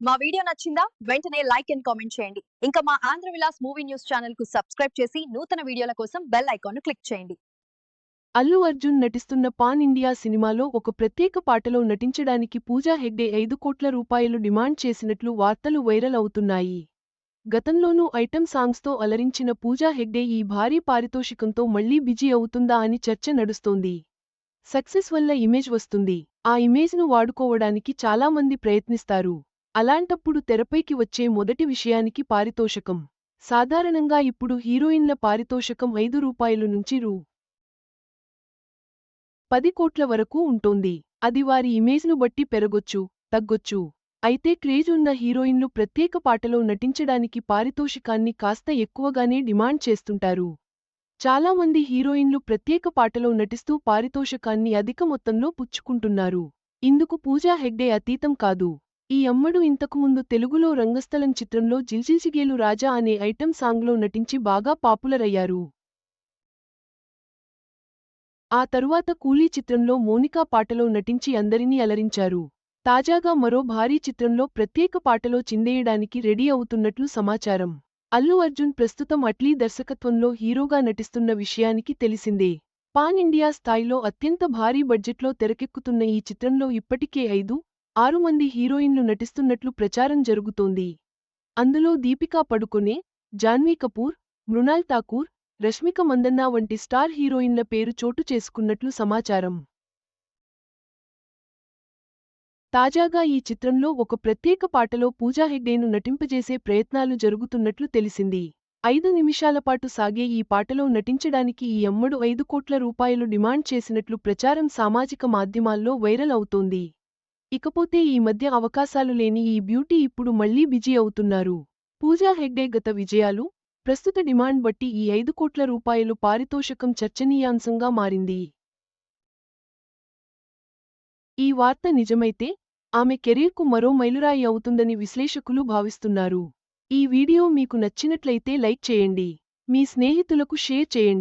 మా వీడియో నచ్చిందా? వెంటనే లైక్ అండ్ కామెంట్ చేయండి. ఇంకా మా ఆంధ్ర విలాస్ మూవీ న్యూస్ ఛానల్కు సబ్స్క్రైబ్ చేసి నూతన వీడియోల కోసం బెల్ ఐకాన్ను క్లిక్ చేయండి. అల్లు అర్జున్ నటిస్తున్న పాన్ ఇండియా సినిమాలో ఒక ప్రత్యేక పాటలో నటించడానికి పూజా హెగ్డే ఐదు కోట్ల రూపాయలు డిమాండ్ చేసినట్లు వార్తలు వైరల్ అవుతున్నాయి. గతంలోనూ ఐటెం సాంగ్స్తో అలరించిన పూజా హెగ్డే ఈ భారీ పారితోషికంతో మళ్ళీ బిజీ అవుతుందా అని చర్చ నడుస్తోంది. సక్సెస్ వల్ల ఇమేజ్ వస్తుంది. ఆ ఇమేజ్ను వాడుకోవడానికి చాలామంది ప్రయత్నిస్తారు. అలాంటప్పుడు తెరపైకి వచ్చే మొదటి విషయానికి పారితోషకం. సాధారణంగా ఇప్పుడు హీరోయిన్ల పారితోషకం ఐదు రూపాయలు నుంచి రూ. పది కోట్ల వరకు ఉంటోంది. అది వారి ఇమేజ్ను బట్టి పెరగొచ్చు తగ్గొచ్చు. అయితే క్రేజ్ ఉన్న హీరోయిన్లు ప్రత్యేక పాటలో నటించడానికి పారితోషికాన్ని కాస్త ఎక్కువగానే డిమాండ్ చేస్తుంటారు. చాలామంది హీరోయిన్లు ప్రత్యేక పాటలో నటిస్తూ పారితోషకాన్ని అధిక మొత్తంలో పుచ్చుకుంటున్నారు. ఇందుకు పూజా హెగ్డే అతీతం కాదు. ఈ అమ్మడు ఇంతకుముందు తెలుగులో రంగస్థలం చిత్రంలో జిల్జిల్జిగేలు రాజా అనే ఐటెం సాంగ్లో నటించి బాగా పాపులర్ అయ్యారు ఆ తరువాత కూలీ చిత్రంలో మోనికా పాటలో నటించి అందరినీ అలరించారు. తాజాగా మరో భారీ చిత్రంలో ప్రత్యేక పాటలో చిందేయడానికి రెడీ అవుతున్నట్లు సమాచారం. అల్లు అర్జున్ ప్రస్తుతం అట్లీ దర్శకత్వంలో హీరోగా నటిస్తున్న విషయానికి తెలిసిందే. పాన్ ఇండియా స్థాయిలో అత్యంత భారీ బడ్జెట్లో తెరకెక్కుతున్న ఈ చిత్రంలో ఇప్పటికే ఐదు ఆరు మంది హీరోయిన్లు నటిస్తున్నట్లు ప్రచారం జరుగుతోంది. అందులో దీపికా పడుకొనే జాన్వీ కపూర్ మృణాల్ ఠాకూర్ రష్మిక మందన్న వంటి స్టార్ హీరోయిన్ల పేరు చోటు చేసుకున్నట్లు సమాచారం. తాజాగా ఈ చిత్రంలో ఒక ప్రత్యేక పాటలో పూజా హెగ్డేను నటింపజేసే ప్రయత్నాలు జరుగుతున్నట్లు తెలిసింది. ఐదు నిమిషాల పాటు సాగే ఈ పాటలో నటించడానికి ఈ అమ్మడు ఐదు కోట్ల రూపాయలు డిమాండ్ చేసినట్లు ప్రచారం సామాజిక మాధ్యమాల్లో వైరల్ అవుతోంది. ఇకపోతే ఈ మధ్య అవకాశాలు లేని ఈ బ్యూటీ ఇప్పుడు మళ్ళీ బిజీ అవుతున్నారు. పూజా హెగ్డే గత విజయాలు ప్రస్తుత డిమాండ్ బట్టి ఈ ఐదు కోట్ల రూపాయలు పారితోషకం చర్చనీయాంశంగా మారింది. ఈ వార్త నిజమైతే ఆమె కెరీర్కు మరో మైలురాయి అవుతుందని విశ్లేషకులు భావిస్తున్నారు. ఈ వీడియో మీకు నచ్చినట్లయితే లైక్ చేయండి. మీ స్నేహితులకు షేర్ చేయండి.